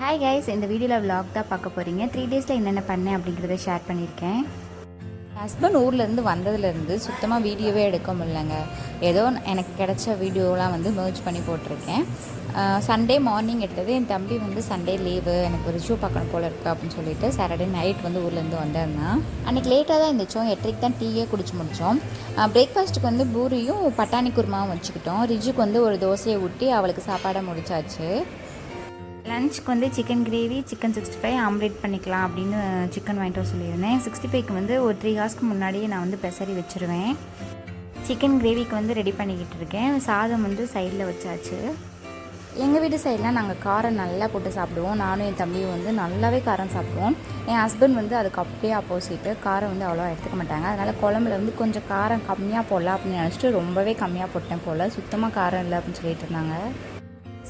Hi guys இந்த வீடியோவில் vlog தான் பார்க்க போகிறீங்க த்ரீ டேஸில் என்னென்ன பண்ணேன் அப்படிங்கிறத ஷேர் பண்ணியிருக்கேன். ஹஸ்பண்ட் ஊர்லேருந்து வந்ததுலேருந்து சுத்தமாக வீடியோவே எடுக்க முடியலங்க. ஏதோ எனக்கு கிடைச்ச வீடியோலாம் வந்து மேர்ஜ் பண்ணி போட்டிருக்கேன். சண்டே மார்னிங் எடுத்தது. என் தம்பி வந்து சண்டே லீவு எனக்கு ஒரு ஷூ பார்க்கணும் போல இருக்கு அப்படின்னு சொல்லிட்டு சாட்டர்டே நைட் வந்து ஊர்லேருந்து வந்திருந்தான் அன்றைக்கி லேட்டாக தான் இருந்துச்சோம் எட்டரைக்கு தான் டீயே குடிச்சு முடித்தோம் பிரேக்ஃபாஸ்ட்டுக்கு வந்து பூரியும் பட்டாணி குருமாவும் வச்சுக்கிட்டோம். ரிஜுக்கு வந்து ஒரு தோசையை ஊட்டி அவளுக்கு சாப்பாடை முடிச்சாச்சு. லஞ்சுக்கு வந்து chicken gravy chicken sixty five omelette பண்ணிக்கலாம் அப்படின்னு சிக்கன் வாங்கிட்டு வர சொல்லியிருந்தேன். சிக்ஸ்டி ஃபைவ்க்கு வந்து ஒரு த்ரீ ஹார்ஸ்க்கு முன்னாடியே நான் வந்து பெசரி வச்சுருவேன். சிக்கன் கிரேவிக்கு வந்து ரெடி பண்ணிக்கிட்டு இருக்கேன். சாதம் வந்து சைடில் வச்சாச்சு. எங்கள் வீட்டு சைட்லாம் நாங்கள் காரம் நல்லா போட்டு சாப்பிடுவோம். நானும் என் தம்பியும் வந்து நல்லாவே காரம் சாப்பிடுவோம். என் ஹஸ்பண்ட் வந்து அதுக்கு அப்படியே ஆப்போசிட்டு காரம் வந்து அவ்வளோவா எடுத்துக்க மாட்டாங்க. அதனால் குழம்புல வந்து கொஞ்சம் காரம் கம்மியாக போடலாம் அப்படின்னு நினச்சிட்டு ரொம்பவே கம்மியாக போட்டேன் போல். சுத்தமாக காரம் இல்லை அப்படின்னு சொல்லிட்டு இருந்தாங்க.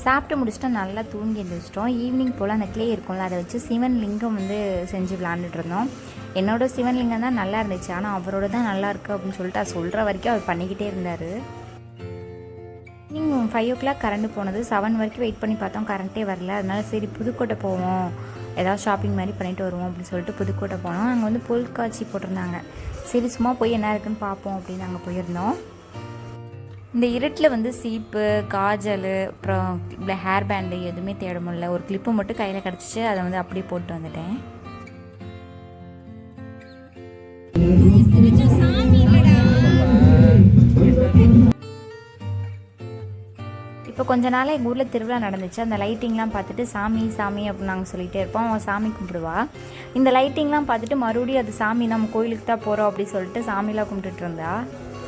சாப்பிட்டு முடிச்சுட்டு நல்லா தூங்கி எழுந்திரிச்சிட்டோம் ஈவினிங் போல் அந்த கிளே இருக்கும்ல அதை வச்சு சிவன் லிங்கம் வந்து செஞ்சு விளாண்டுட்டு இருந்தோம். என்னோட சிவன் லிங்கம் தான் நல்லா இருந்துச்சு. ஆனால் அவரோட தான் நல்லா இருக்குது அப்படின்னு சொல்லிட்டு அது சொல்கிற வரைக்கும் அவர் பண்ணிக்கிட்டே இருந்தார். Evening five o'clock current போனது. செவன் வரைக்கும் வெயிட் பண்ணி பார்த்தோம். கரண்ட்டே வரல. அதனால சரி புதுக்கோட்டை போவோம். ஏதாவது ஷாப்பிங் மாதிரி பண்ணிட்டு வருவோம் அப்படின்னு சொல்லிட்டு புதுக்கோட்டை போனோம். அங்கே வந்து பொருட்காட்சி போட்டிருந்தாங்க. சரி சும்மா போய் என்ன இருக்குன்னு பார்ப்போம் அப்படின்னு நாங்கள் போயிருந்தோம். இந்த இருட்டில் வந்து சீப்பு காஜல் அப்புறம் ஹேர் பேண்டு எதுவுமே தேட முடியல. ஒரு கிளிப்பு மட்டும் கையில் கிடச்சிச்சு அதை வந்து அப்படியே போட்டு வந்துட்டேன். இப்போ கொஞ்ச நாளாக எங்கள் ஊரில் திருவிழா நடந்துச்சு. அந்த லைட்டிங்லாம் பார்த்துட்டு சாமி சாமி அப்படின்னு நாங்கள் சொல்லிகிட்டே இருப்போம். அவன் சாமி கும்பிடுவா. இந்த லைட்டிங்லாம் பார்த்துட்டு மறுபடியும் அது சாமி நம்ம கோயிலுக்கு தான் போகிறோம் அப்படின்னு சொல்லிட்டு சாமிலாம் கும்பிட்டுட்டு இருந்தா.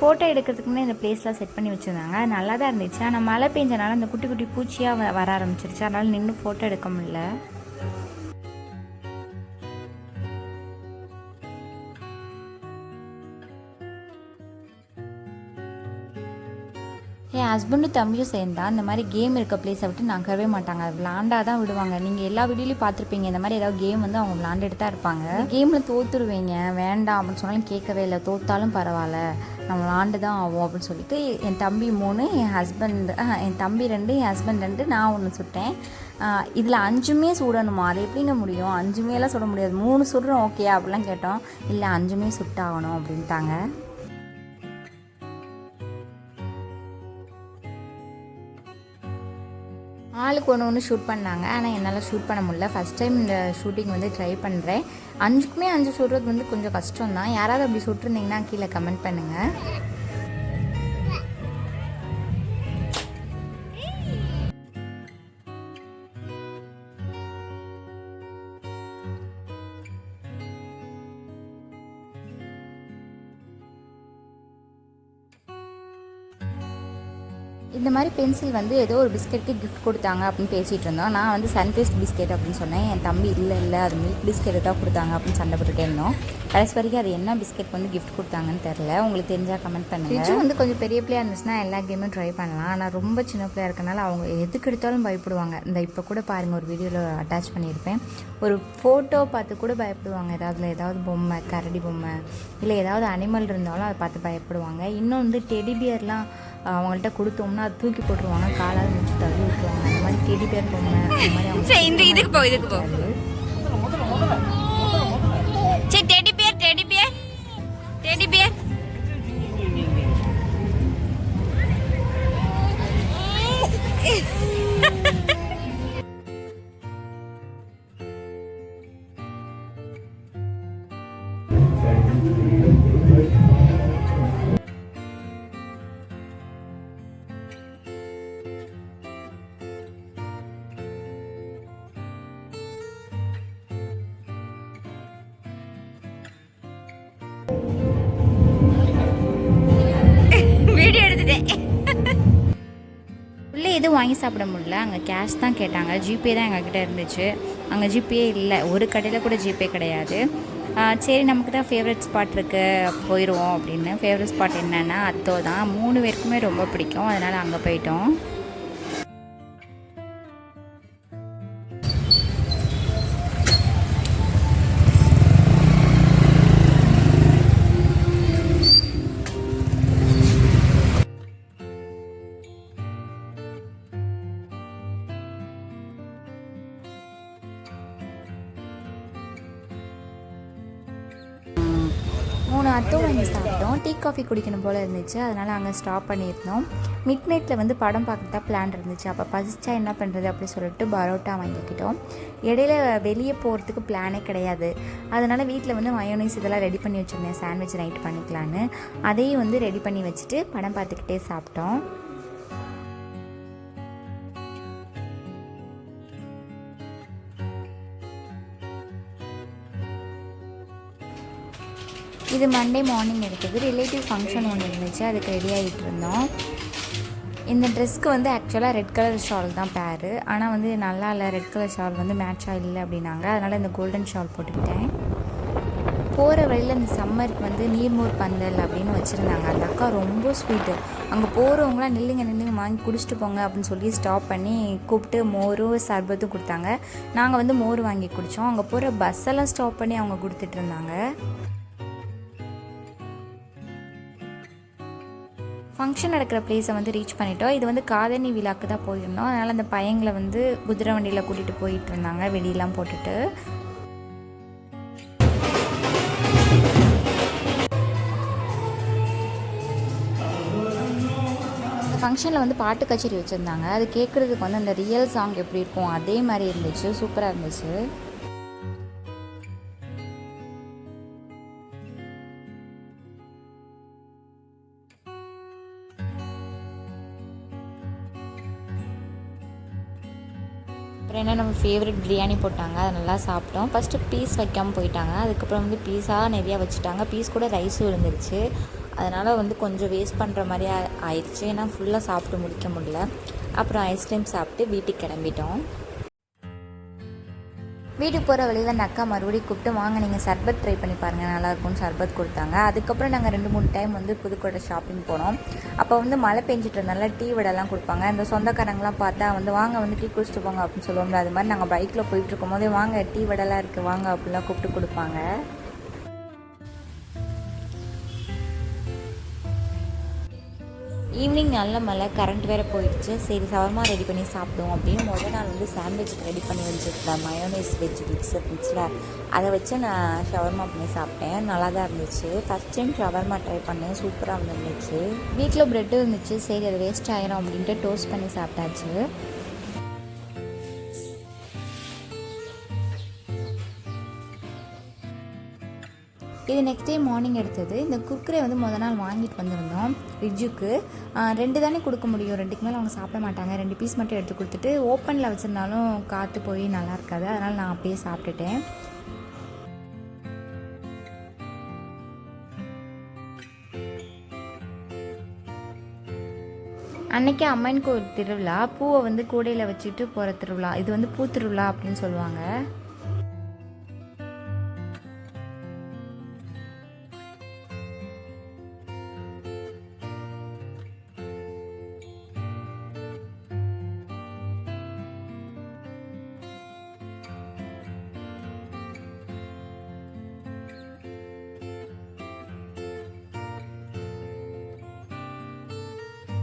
ஃபோட்டோ எடுக்கிறதுக்கு இந்த பிளேஸ்லாம் செட் பண்ணி வச்சுருந்தாங்க. நல்லா தான் இருந்துச்சு. ஆனால் மழை பெஞ்சனால அந்த குட்டி குட்டி பூச்சியாக வ- வர ஆரம்பிச்சிருச்சு. அதனால நின்று ஃபோட்டோ எடுக்க முடியல. ஹஸ்பண்டும் தம்பியும் சேர்ந்தா இந்த மாதிரி கேம் இருக்க பிளேஸை விட்டு நகரவே மாட்டாங்க. அது விளாண்டா தான் விடுவாங்க. நீங்கள் எல்லா வீடியோலையும் பார்த்துருப்பீங்க. இந்த மாதிரி ஏதாவது கேம் வந்து அவங்க விளாண்டுட்டு தான் இருப்பாங்க. கேமில் தோத்துருவீங்க. வேண்டாம் அப்படின்னு சொன்னாலும் கேட்கவே இல்லை. தோத்தாலும் பரவாயில்ல. நம்ம விளாண்டு தான் ஆகும் அப்படின்னு சொல்லிட்டு என் தம்பி மூணு என் ஹஸ்பண்ட் என் தம்பி ரெண்டு என் ஹஸ்பண்ட் ரெண்டு நான் ஒன்று சுட்டேன். இதில் அஞ்சுமே சுடணுமா? அது எப்படிங்க முடியும்? அஞ்சுமே எல்லாம் சுட முடியாது. மூணு சுடுறோம். ஓகே அப்படிலாம் கேட்டோம். இல்லை அஞ்சுமே சுட்டாகணும் அப்படின்ட்டாங்க. ஆளுக்கு ஒன்று ஒன்று ஷூட் பண்ணாங்க. ஆனால் என்னால் ஷூட் பண்ண முடியல. ஃபஸ்ட் டைம் இந்த ஷூட்டிங் வந்து ட்ரை பண்ணுறேன் அஞ்சுக்குமே அஞ்சு சுடுறது வந்து கொஞ்சம் கஷ்டம் தான் யாராவது அப்படி சுட்டிருந்தீங்கன்னா கீழே கமெண்ட் பண்ணுங்கள் இந்த மாதிரி பென்சில் வந்து ஏதோ ஒரு பிஸ்கெட்டுக்கு கிஃப்ட் கொடுத்தாங்க அப்படின்னு பேசிகிட்டு இருந்தோம். நான் வந்து சன்ஃபேஸ்ட் பிஸ்கெட் அப்படின்னு சொன்னேன். என் தம்பி இல்லை இல்லை அது மில்க் பிஸ்கெட் தான் கொடுத்தாங்க அப்படின்னு சண்டை போட்டுட்டே இருந்தோம். கடைசி வரைக்கும் அது என்ன பிஸ்கெட் வந்து கிஃப்ட் கொடுத்தாங்கன்னு தெரில உங்களுக்கு தெரிஞ்சால் கமெண்ட் பண்ணுங்கள் ஃப்ரிட்ஜு வந்து கொஞ்சம் பெரிய பிள்ளையாக இருந்துச்சுன்னா எல்லா கேமும் ட்ரை பண்ணலாம். ஆனால் ரொம்ப சின்ன பிள்ளையா இருக்கனால அவங்க எதுக்கு எடுத்தாலும் பயப்படுவாங்க. இந்த இப்போ கூட பாருங்கள் ஒரு வீடியோவில் அட்டாச் பண்ணியிருப்பேன். ஒரு ஃபோட்டோ பார்த்து கூட பயப்படுவாங்க. ஏதாவது ஏதாவது பொம்மை கரடி பொம்மை இல்லை ஏதாவது அனிமல் இருந்தாலும் அதை பார்த்து பயப்படுவாங்க. இன்னும் வந்து டெடி பியர்லாம் அவங்கள்ட்ட கொடுத்தோம்னா அது தூக்கி போட்டுருவாங்க காலால் முடிச்சு தள்ளி விட்டுருவாங்க. அந்த மாதிரி டெடி பியர் பொம்மை அந்த மாதிரி அவங்க இந்த இதுக்கு போ இதுக்கு போ. எதுவும் வாங்கி சாப்பிட முடியல. அங்கே கேஷ் தான் கேட்டாங்க. ஜிபே தான் எங்ககிட்ட இருந்துச்சு. அங்கே ஜிபே இல்லை. ஒரு கடையில் கூட ஜிபே கிடையாது. சரி நமக்கு தான் ஃபேவரட் ஸ்பாட் இருக்கு. போயிடுவோம் அப்படின்னு. ஃபேவரட் ஸ்பாட் என்னென்னா அத்தோ தான். மூணு பேருக்குமே ரொம்ப பிடிக்கும். அதனால் அங்கே போயிட்டோம். மூணு அத்தும் வாங்கி சாப்பிட்டோம். டீ காஃபி குடிக்கணும் போல் இருந்துச்சு. அதனால் அங்கே ஸ்டாப் பண்ணியிருந்தோம். மிட் நைட்டில் வந்து படம் பார்க்க தான் பிளான் இருந்துச்சு. அப்போ பசிச்சா என்ன பண்ணுறது அப்படி சொல்லிட்டு பரோட்டா வாங்கிக்கிட்டோம். இடையில வெளியே போகிறதுக்கு பிளானே கிடையாது. அதனால் வீட்டில் வந்து மயோனைஸ் இதெல்லாம் ரெடி பண்ணி வச்சுருந்தேன். சாண்ட்விச் நைட் பண்ணிக்கலான்னு அதையும் வந்து ரெடி பண்ணி வச்சுட்டு படம் பார்த்துக்கிட்டே சாப்பிட்டோம். இது மண்டே மார்னிங் எடுத்தது. ரிலேட்டிவ் ஃபங்க்ஷன் ஒன்று இருந்துச்சு. அதுக்கு ரெடி ஆகிட்டு இருந்தோம் இந்த ட்ரெஸ்க்கு வந்து ஆக்சுவலாக ரெட் கலர் ஷால் தான் பேரு. ஆனால் வந்து நல்லா இல்லை ரெட் கலர் ஷால் வந்து மேட்சாக இல்லை அப்படின்னாங்க. அதனால் இந்த கோல்டன் ஷால் போட்டுக்கிட்டேன். போகிற வழியில் இந்த சம்மருக்கு வந்து நீர்மோர் பந்தல் அப்படின்னு வச்சுருந்தாங்க. அந்த அக்கா ரொம்ப ஸ்வீட்டு அங்கே போகிறவங்களாம் நில்லுங்க நில்லுங்க வாங்கி குடிச்சிட்டு போங்க அப்படின்னு சொல்லி ஸ்டாப் பண்ணி கூப்பிட்டு மோரும் சர்பத்தும் கொடுத்தாங்க. நாங்கள் வந்து மோர் வாங்கி குடித்தோம் அங்கே போகிற பஸ்ஸெல்லாம் ஸ்டாப் பண்ணி அவங்க கொடுத்துட்டு ஃபங்க்ஷன் நடக்கிற பிளேஸை வந்து ரீச் பண்ணிட்டோம். இது வந்து காதணி விழாக்கு தான் போயிருந்தோம். அதனால் அந்த பையங்களை வந்து குதிரை வண்டியில் கூட்டிகிட்டு போயிட்டு இருந்தாங்க. வெடியெல்லாம் போட்டுட்டு. ஃபங்க்ஷனில் வந்து பாட்டு கச்சேரி வச்சுருந்தாங்க. அது கேட்குறதுக்கு வந்து அந்த ரியல் சாங் எப்படி இருக்கும் அதே மாதிரி இருந்துச்சு. சூப்பராக இருந்துச்சு. அப்புறம் என்ன நம்ம ஃபேவரட் பிரியாணி போட்டாங்க அதை நல்லா சாப்பிட்டோம். ஃபஸ்ட்டு பீஸ் வைக்காமல் போயிட்டாங்க. அதுக்கப்புறம் வந்து பீஸாக நிறையா வச்சுட்டாங்க. பீஸ் கூட ரைஸும் இருந்துருச்சு. அதனால் வந்து கொஞ்சம் வேஸ்ட் பண்ணுற மாதிரி ஆயிடுச்சு. ஏன்னா ஃபுல்லாக சாப்பிட்டு முடிக்க முடியல. அப்புறம் ஐஸ்கிரீம் சாப்பிட்டு வீட்டுக்கு கிளம்பிட்டோம். வீட்டுக்கு போகிற வழியில் அந்த அக்கா மறுபடியும் கூப்பிட்டு வாங்க நீங்கள் சர்பத் ட்ரை பண்ணி பாருங்கள் நல்லாயிருக்கும்னு சர்பத் கொடுத்தாங்க. அதுக்கப்புறம் நாங்கள் ரெண்டு மூணு டைம் வந்து புதுக்கோட்டை ஷாப்பிங் போனோம். அப்போ வந்து மழை பெஞ்சிட்டு டீ வடைலாம் கொடுப்பாங்க. அந்த சொந்தக்காரங்களாம் பார்த்தா வந்து வாங்க வந்து டீ குடிச்சிட்டு போங்க அப்படின்னு சொல்லுவோம்ல அது மாதிரி நாங்கள் பைக்கில் போயிட்டு இருக்கும்போதே வாங்க டீ வடைலாம் இருக்குது வாங்க அப்படிலாம் கூப்பிட்டு கொடுப்பாங்க. ஈவினிங் நல்ல மழை கரண்ட் வேறு போயிடுச்சு. சரி சவர்மா ரெடி பண்ணி சாப்பிடுவோம் அப்படின்னு முதல் நாள் வந்து சாண்ட்விச் ரெடி பண்ணி வச்சுருந்தேன் மயோனைஸ் வெஜ் மிக்ஸ் இருந்துச்சுல. அதை வச்சு நான் ஷவர்மா பண்ணி சாப்பிட்டேன். நல்லா தான் இருந்துச்சு. ஃபஸ்ட் டைம் ஷவர்மா ட்ரை பண்ணேன். சூப்பராக இருந்துச்சு. வீட்டில் ப்ரெட்டும் இருந்துச்சு. சரி அது வேஸ்ட் ஆயிரும் அப்படின்ட்டு டோஸ்ட் பண்ணி சாப்பிட்டாச்சு. இது நெக்ஸ்ட் டே மார்னிங் எடுத்தது. இந்த குர்குரே வந்து முதல் நாள் வாங்கிட்டு வந்திருந்தோம் ரிஜுக்கு ரெண்டு தானே கொடுக்க முடியும். ரெண்டுக்கு மேலே அவங்க சாப்பிட மாட்டாங்க. ரெண்டு பீஸ் மட்டும் எடுத்து கொடுத்துட்டு ஓப்பனில் வச்சுருந்தாலும் காற்று போய் நல்லா இருக்காது. அதனால் நான் அப்படியே சாப்பிட்டுட்டேன். அன்னைக்கு அம்மன் கோவில் திருவிழா. பூவை வந்து கூடையில் வச்சுட்டு போகிற திருவிழா. இது வந்து பூ திருவிழா அப்படின்னு சொல்லுவாங்க.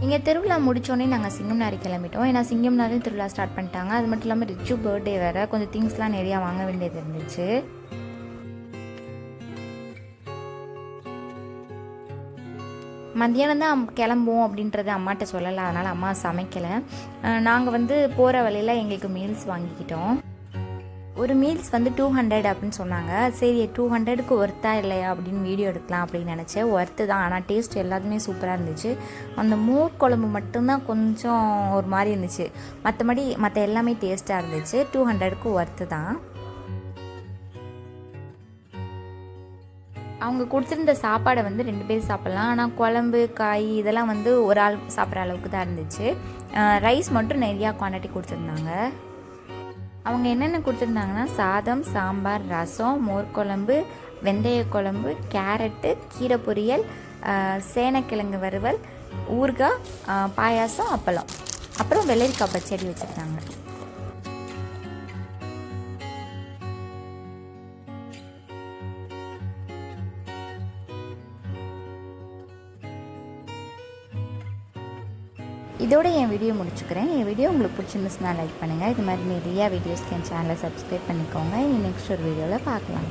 இங்கே திருவிழா முடித்தோடனே நாங்கள் சிங்கம்னாரி கிளம்பிட்டோம். ஏன்னா சிங்கம்னாரியும் திருவிழா ஸ்டார்ட் பண்ணிட்டாங்க. அது மட்டும் இல்லாமல் ரிச்சு பர்த்டே வேறு. கொஞ்சம் திங்ஸ்லாம் நிறையா வாங்க வேண்டியது இருந்துச்சு. மத்தியானம் தான் கிளம்புவோம் அப்படின்றது அம்மாட்ட சொல்லலை. அதனால் அம்மா சமைக்கலை. நாங்கள் வந்து போகிற வழியில் எங்களுக்கு மீல்ஸ் வாங்கிக்கிட்டோம். ஒரு மீல்ஸ் வந்து டூ ஹண்ட்ரட் அப்படின்னு சொன்னாங்க. சரி டூ ஹண்ட்ரடுக்கு ஒர்த்தா இல்லையா அப்படின்னு வீடியோ எடுக்கலாம் அப்படின்னு நினச்சேன். ஒர்த்து தான். ஆனால் டேஸ்ட் எல்லாத்துமே சூப்பராக இருந்துச்சு. அந்த மோர் குழம்பு மட்டும்தான் கொஞ்சம் ஒரு மாதிரி இருந்துச்சு. மற்றபடி மற்ற எல்லாமே டேஸ்ட்டாக இருந்துச்சு. டூ ஹண்ட்ரடுக்கு ஒர்த்து தான். அவங்க கொடுத்துருந்த சாப்பாடை வந்து ரெண்டு பேர் சாப்பிட்லாம். ஆனால் குழம்பு காய் இதெல்லாம் வந்து ஒரு ஆள் சாப்பிட்ற அளவுக்கு தான் இருந்துச்சு. ரைஸ் மட்டும் நிறையா குவான்டிட்டி கொடுத்துருந்தாங்க. அவங்க என்னென்ன கொடுத்துருந்தாங்கன்னா சாதம் சாம்பார் ரசம் மோர் குழம்பு வெந்தய குழம்பு கேரட்டு கீரை பொரியல் சேனக்கிழங்கு சேனைக்கிழங்கு வறுவல் ஊறுகாய் பாயாசம் அப்பளம். அப்புறம் வெள்ளரிக்காய் பச்சடி வச்சுருந்தாங்க இதோட என் வீடியோ முடிச்சுக்கிறேன். என் வீடியோ உங்களுக்கு பிடிச்சிருந்துச்சுன்னா லைக் பண்ணுங்கள் இது மாதிரி நிறையா வீடியோஸ்க்கு என் சேனலை சப்ஸ்கிரைப் பண்ணிக்கோங்க. இனி நெக்ஸ்ட் ஒரு வீடியோவில் பார்க்கலாம்.